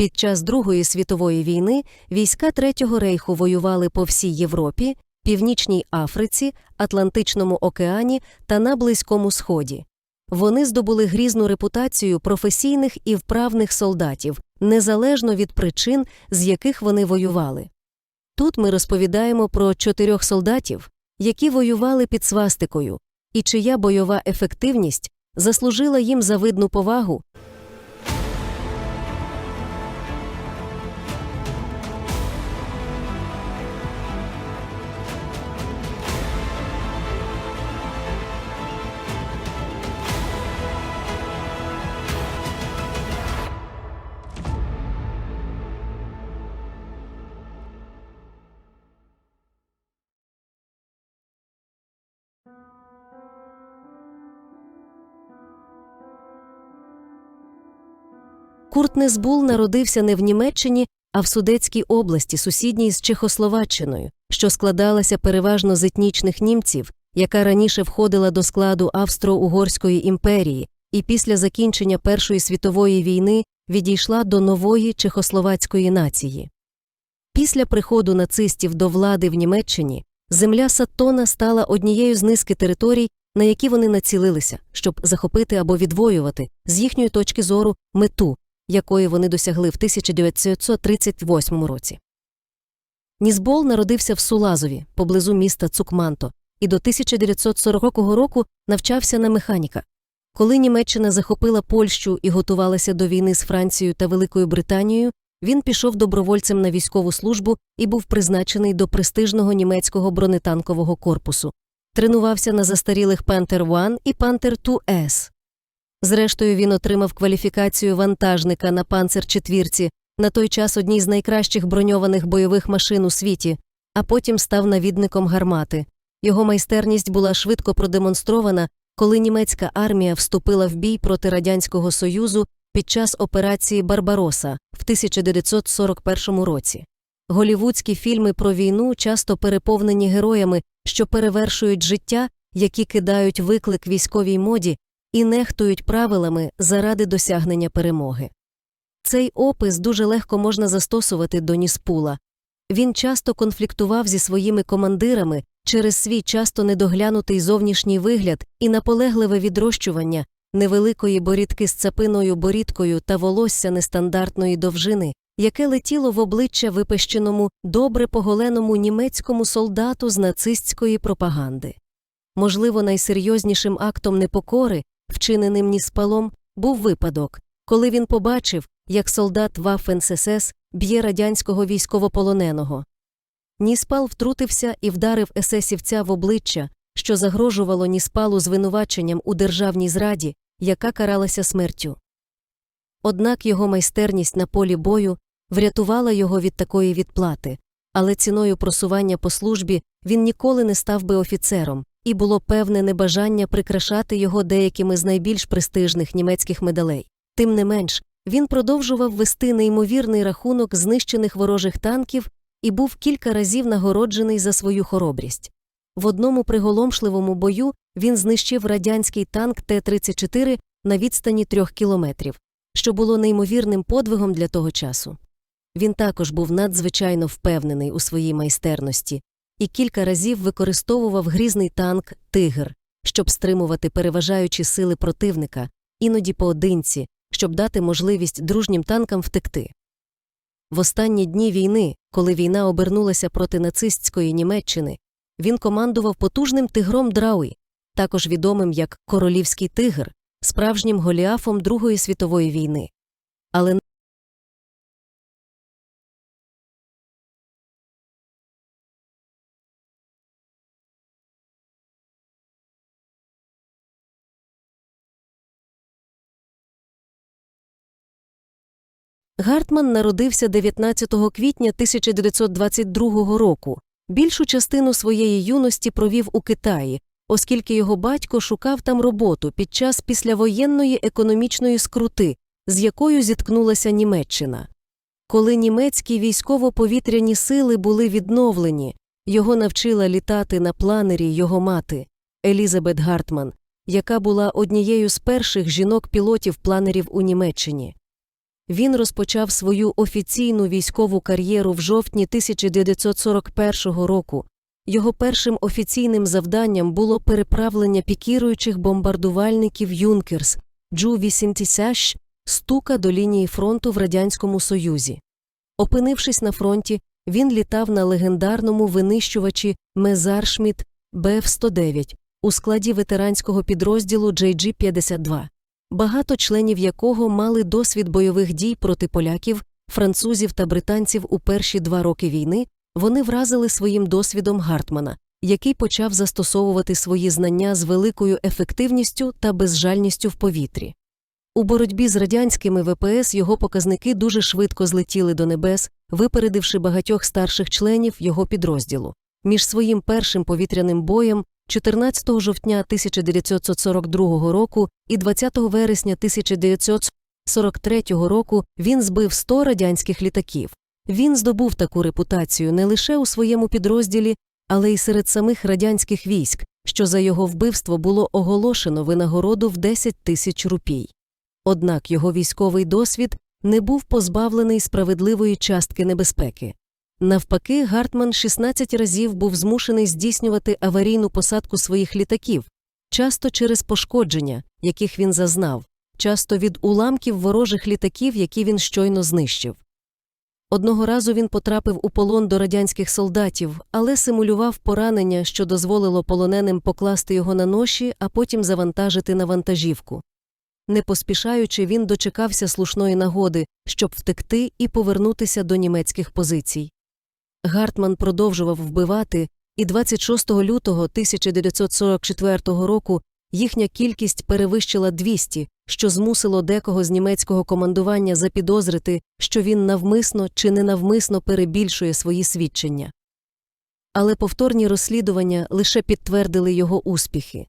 Під час Другої світової війни війська Третього рейху воювали по всій Європі, Північній Африці, Атлантичному океані та на Близькому Сході. Вони здобули грізну репутацію професійних і вправних солдатів, незалежно від причин, з яких вони воювали. Тут ми розповідаємо про чотирьох солдатів, які воювали під свастикою, і чия бойова ефективність заслужила їм завидну повагу Курт Незбул народився не в Німеччині, а в Судетській області, сусідній з Чехословаччиною, що складалася переважно з етнічних німців, яка раніше входила до складу Австро-Угорської імперії і після закінчення Першої світової війни відійшла до нової чехословацької нації. Після приходу нацистів до влади в Німеччині земля Саттона стала однією з низки територій, на які вони націлилися, щоб захопити або відвоювати з їхньої точки зору мету, якої вони досягли в 1938 році. Нізбол народився в Сулазові, поблизу міста Цукманто, і до 1940 року навчався на механіка. Коли Німеччина захопила Польщу і готувалася до війни з Францією та Великою Британією, він пішов добровольцем на військову службу і був призначений до престижного німецького бронетанкового корпусу. Тренувався на застарілих Пантер 1 і Пантер 2С. Зрештою, він отримав кваліфікацію вантажника на панцер четвірці, на той час одній з найкращих броньованих бойових машин у світі, а потім став навідником гармати. Його майстерність була швидко продемонстрована, коли німецька армія вступила в бій проти Радянського Союзу під час операції Барбароса в 1941 році. Голівудські фільми про війну часто переповнені героями, що перевершують життя, які кидають виклик військовій моді і нехтують правилами заради досягнення перемоги. Цей опис дуже легко можна застосувати до Ніспула. Він часто конфліктував зі своїми командирами через свій часто недоглянутий зовнішній вигляд і наполегливе відрощування невеликої борідки з цапиною борідкою та волосся нестандартної довжини, яке летіло в обличчя випещеному, добре поголеному німецькому солдату з нацистської пропаганди. Можливо, найсерйознішим актом непокори, вчиненим Ніспалом, був випадок, коли він побачив, як солдат Ваффен СС б'є радянського військовополоненого. Ніспал втрутився і вдарив есесівця в обличчя, що загрожувало Ніспалу звинуваченням у державній зраді, яка каралася смертю. Однак його майстерність на полі бою врятувала його від такої відплати, але ціною просування по службі він ніколи не став би офіцером, і було певне небажання прикрашати його деякими з найбільш престижних німецьких медалей. Тим не менш, він продовжував вести неймовірний рахунок знищених ворожих танків і був кілька разів нагороджений за свою хоробрість. В одному приголомшливому бою він знищив радянський танк Т-34 на відстані трьох кілометрів, що було неймовірним подвигом для того часу. Він також був надзвичайно впевнений у своїй майстерності і кілька разів використовував грізний танк Тигр, щоб стримувати переважаючі сили противника, іноді поодинці, щоб дати можливість дружнім танкам втекти. В останні дні війни, коли війна обернулася проти нацистської Німеччини, він командував потужним тигром Драуї, також відомим як Королівський тигр, справжнім голіафом Другої світової війни. Але Гартман народився 19 квітня 1922 року. Більшу частину своєї юності провів у Китаї, оскільки його батько шукав там роботу під час післявоєнної економічної скрути, з якою зіткнулася Німеччина. Коли німецькі військово-повітряні сили були відновлені, його навчила літати на планері його мати Елізабет Гартман, яка була однією з перших жінок-пілотів планерів у Німеччині. Він розпочав свою офіційну військову кар'єру в жовтні 1941 року. Його першим офіційним завданням було переправлення пікіруючих бомбардувальників Юнкерс Джу-80 стука до лінії фронту в Радянському Союзі. Опинившись на фронті, він літав на легендарному винищувачі Мезаршміт БФ-109 у складі ветеранського підрозділу JG-52, багато членів якого мали досвід бойових дій проти поляків, французів та британців у перші два роки війни, вони вразили своїм досвідом Гартмана, який почав застосовувати свої знання з великою ефективністю та безжальністю в повітрі. У боротьбі з радянськими ВПС його показники дуже швидко злетіли до небес, випередивши багатьох старших членів його підрозділу. Між своїм першим повітряним боєм 14 жовтня 1942 року і 20 вересня 1943 року він збив 100 радянських літаків. Він здобув таку репутацію не лише у своєму підрозділі, але й серед самих радянських військ, що за його вбивство було оголошено винагороду в 10 тисяч рупій. Однак його військовий досвід не був позбавлений справедливої частки небезпеки. Навпаки, Гартман 16 разів був змушений здійснювати аварійну посадку своїх літаків, часто через пошкодження, яких він зазнав, часто від уламків ворожих літаків, які він щойно знищив. Одного разу він потрапив у полон до радянських солдатів, але симулював поранення, що дозволило полоненим покласти його на ноші, а потім завантажити на вантажівку. Не поспішаючи, він дочекався слушної нагоди, щоб втекти і повернутися до німецьких позицій. Гартман продовжував вбивати, і 26 лютого 1944 року їхня кількість перевищила 200, що змусило декого з німецького командування запідозрити, що він навмисно чи ненавмисно перебільшує свої свідчення. Але повторні розслідування лише підтвердили його успіхи.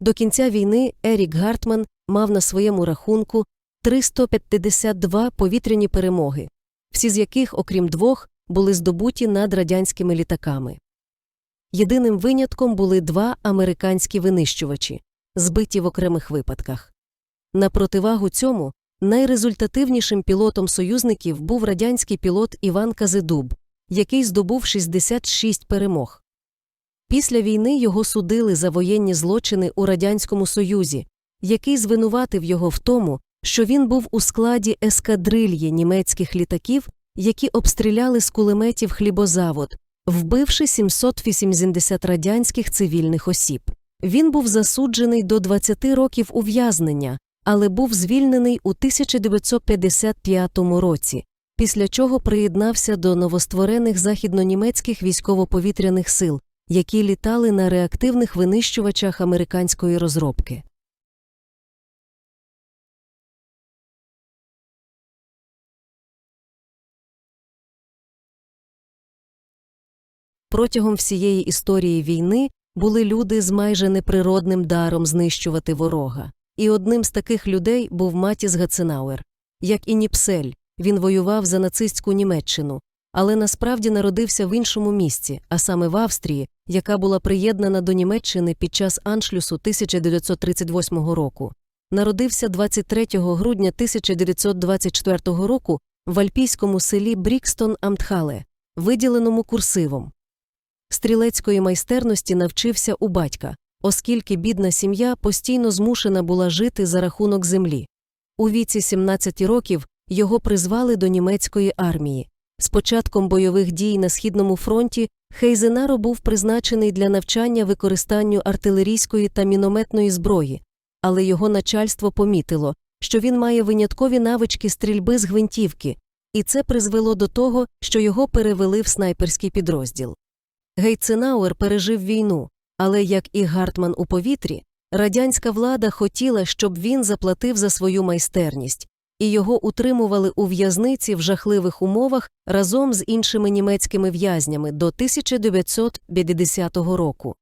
До кінця війни Ерік Гартман мав на своєму рахунку 352 повітряні перемоги, всі з яких, окрім двох, були здобуті над радянськими літаками. Єдиним винятком були два американські винищувачі, збиті в окремих випадках. На противагу цьому найрезультативнішим пілотом союзників був радянський пілот Іван Казидуб, який здобув 66 перемог. Після війни його судили за воєнні злочини у Радянському Союзі, який звинуватив його в тому, що він був у складі ескадрильї німецьких літаків, які обстріляли з кулеметів хлібозавод, вбивши 780 радянських цивільних осіб. Він був засуджений до 20 років ув'язнення, але був звільнений у 1955 році, після чого приєднався до новостворених західнонімецьких військово-повітряних сил, які літали на реактивних винищувачах американської розробки. Протягом всієї історії війни були люди з майже неприродним даром знищувати ворога. І одним з таких людей був Матіс Гаценауер. Як і Ніпсель, він воював за нацистську Німеччину, але насправді народився в іншому місці, а саме в Австрії, яка була приєднана до Німеччини під час аншлюсу 1938 року. Народився 23 грудня 1924 року в альпійському селі Брікстон Амтхале, виділеному курсивом. Стрілецької майстерності навчився у батька, оскільки бідна сім'я постійно змушена була жити за рахунок землі. У віці 17 років його призвали до німецької армії. З початком бойових дій на східному фронті Хейзенаро був призначений для навчання використанню артилерійської та мінометної зброї, але його начальство помітило, що він має виняткові навички стрільби з гвинтівки, і це призвело до того, що його перевели в снайперський підрозділ. Гейценауер пережив війну, але, як і Гартман у повітрі, радянська влада хотіла, щоб він заплатив за свою майстерність, і його утримували у в'язниці в жахливих умовах разом з іншими німецькими в'язнями до 1950 року.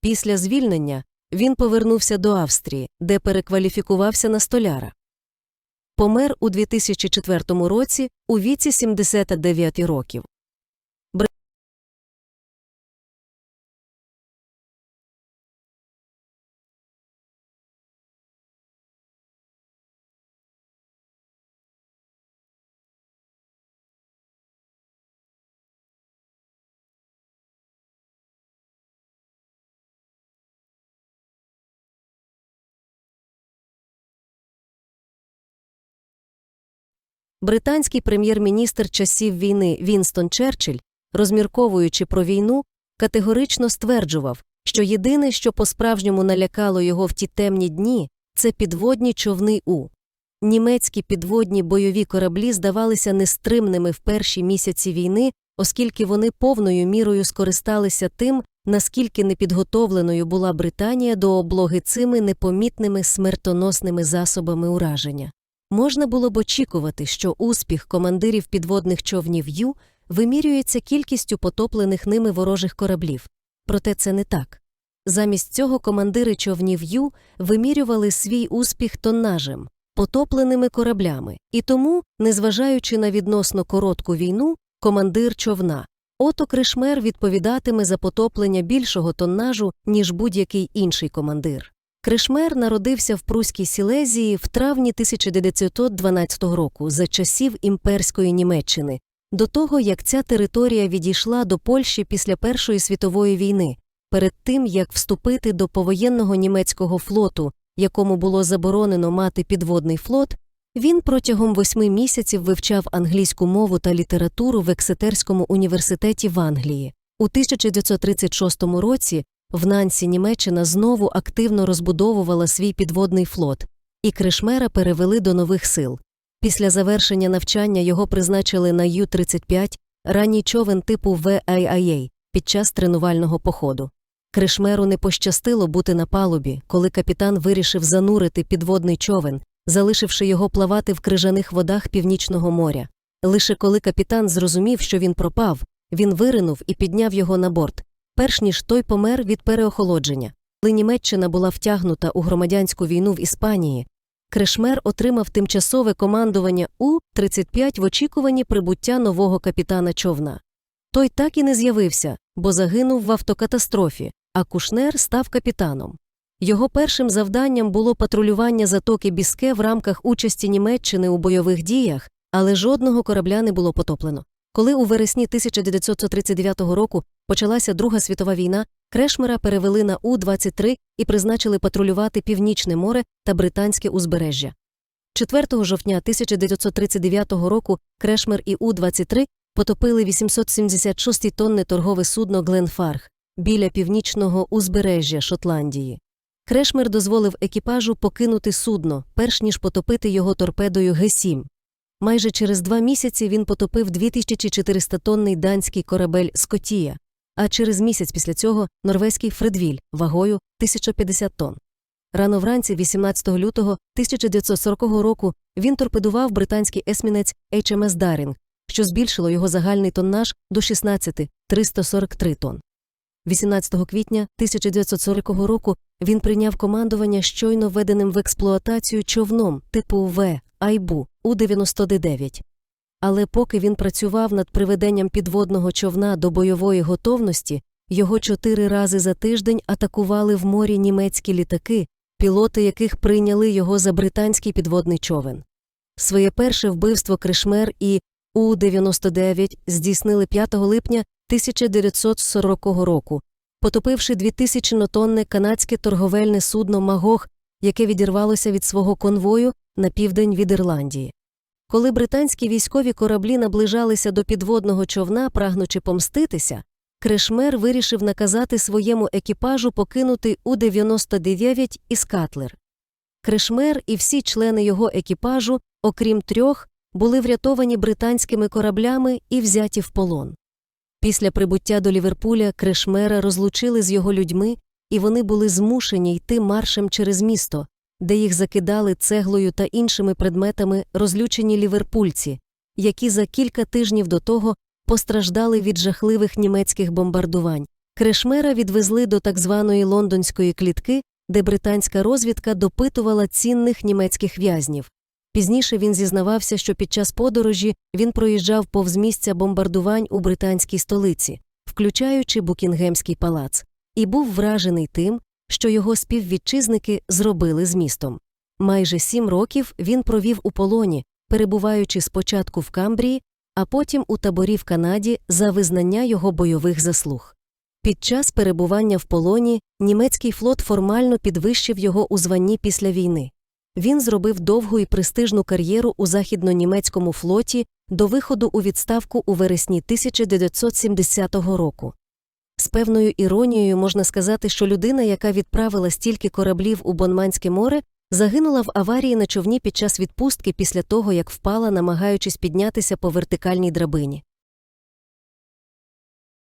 Після звільнення він повернувся до Австрії, де перекваліфікувався на столяра. Помер у 2004 році у віці 79 років. Британський прем'єр-міністр часів війни Вінстон Черчилль, розмірковуючи про війну, категорично стверджував, що єдине, що по-справжньому налякало його в ті темні дні, це підводні човни У. Німецькі підводні бойові кораблі здавалися нестримними в перші місяці війни, оскільки вони повною мірою скористалися тим, наскільки непідготовленою була Британія до облоги цими непомітними смертоносними засобами ураження. Можна було б очікувати, що успіх командирів підводних човнів Ю вимірюється кількістю потоплених ними ворожих кораблів. Проте це не так. Замість цього командири човнів Ю вимірювали свій успіх тоннажем, потопленими кораблями, і тому, незважаючи на відносно коротку війну, командир човна Ото Кришмер відповідатиме за потоплення більшого тоннажу, ніж будь-який інший командир. Кришмер народився в Пруській Сілезії в травні 1912 року за часів імперської Німеччини, до того як ця територія відійшла до Польщі після Першої світової війни, перед тим як вступити до повоєнного німецького флоту, якому було заборонено мати підводний флот, він протягом восьми місяців вивчав англійську мову та літературу в Ексетерському університеті в Англії. У 1936 році в Нансі Німеччина знову активно розбудовувала свій підводний флот, і Кришмера перевели до нових сил. Після завершення навчання його призначили на Ю-35, ранній човен типу VAIA під час тренувального походу. Кришмеру не пощастило бути на палубі, коли капітан вирішив занурити підводний човен, залишивши його плавати в крижаних водах Північного моря. Лише коли капітан зрозумів, що він пропав, він виринув і підняв його на борт, перш ніж той помер від переохолодження. Коли Німеччина була втягнута у громадянську війну в Іспанії, Крешмер отримав тимчасове командування У-35 в очікуванні прибуття нового капітана човна. Той так і не з'явився, бо загинув в автокатастрофі, а Кушнер став капітаном. Його першим завданням було патрулювання затоки Біске в рамках участі Німеччини у бойових діях, але жодного корабля не було потоплено. Коли у вересні 1939 року почалася Друга світова війна, Крешмера перевели на У-23 і призначили патрулювати Північне море та Британське узбережжя. 4 жовтня 1939 року Крешмер і У-23 потопили 876 тонне торгове судно Гленфарг біля північного узбережжя Шотландії. Крешмер дозволив екіпажу покинути судно, перш ніж потопити його торпедою Г-7. Майже через два місяці він потопив 2400-тонний данський корабель Скотія, а через місяць після цього норвезький Фредвіль вагою 1050 тонн. Рано вранці, 18 лютого 1940 року, він торпедував британський есмінець HMS Дарінг, що збільшило його загальний тоннаж до 16 343 тонн. 18 квітня 1940 року він прийняв командування щойно введеним в експлуатацію човном типу В Айбу У-99. Але поки він працював над приведенням підводного човна до бойової готовності, його чотири рази за тиждень атакували в морі німецькі літаки, пілоти яких прийняли його за британський підводний човен. Своє перше вбивство Кришмер і У-99 здійснили 5 липня 1940 року, потопивши 2000-тонне канадське торговельне судно Магог, яке відірвалося від свого конвою на південь від Ірландії. Коли британські військові кораблі наближалися до підводного човна, прагнучи помститися, Крешмер вирішив наказати своєму екіпажу покинути У-99 із Катлер. Крешмер і всі члени його екіпажу, окрім трьох, були врятовані британськими кораблями і взяті в полон. Після прибуття до Ліверпуля Крешмера розлучили з його людьми, і вони були змушені йти маршем через місто, де їх закидали цеглою та іншими предметами розлючені ліверпульці, які за кілька тижнів до того постраждали від жахливих німецьких бомбардувань. Крешмера відвезли до так званої лондонської клітки, де британська розвідка допитувала цінних німецьких в'язнів. Пізніше він зізнавався, що під час подорожі він проїжджав повз місця бомбардувань у британській столиці, включаючи Букінгемський палац, і був вражений тим, що його співвітчизники зробили з містом. Майже сім років він провів у полоні, перебуваючи спочатку в Камбрії, а потім у таборі в Канаді за визнання його бойових заслуг. Під час перебування в полоні німецький флот формально підвищив його у званні після війни. він зробив довгу і престижну кар'єру у західнонімецькому флоті до виходу у відставку у вересні 1970 року. З певною іронією можна сказати, що людина, яка відправила стільки кораблів у Бонманське море, загинула в аварії на човні під час відпустки після того, як впала, намагаючись піднятися по вертикальній драбині.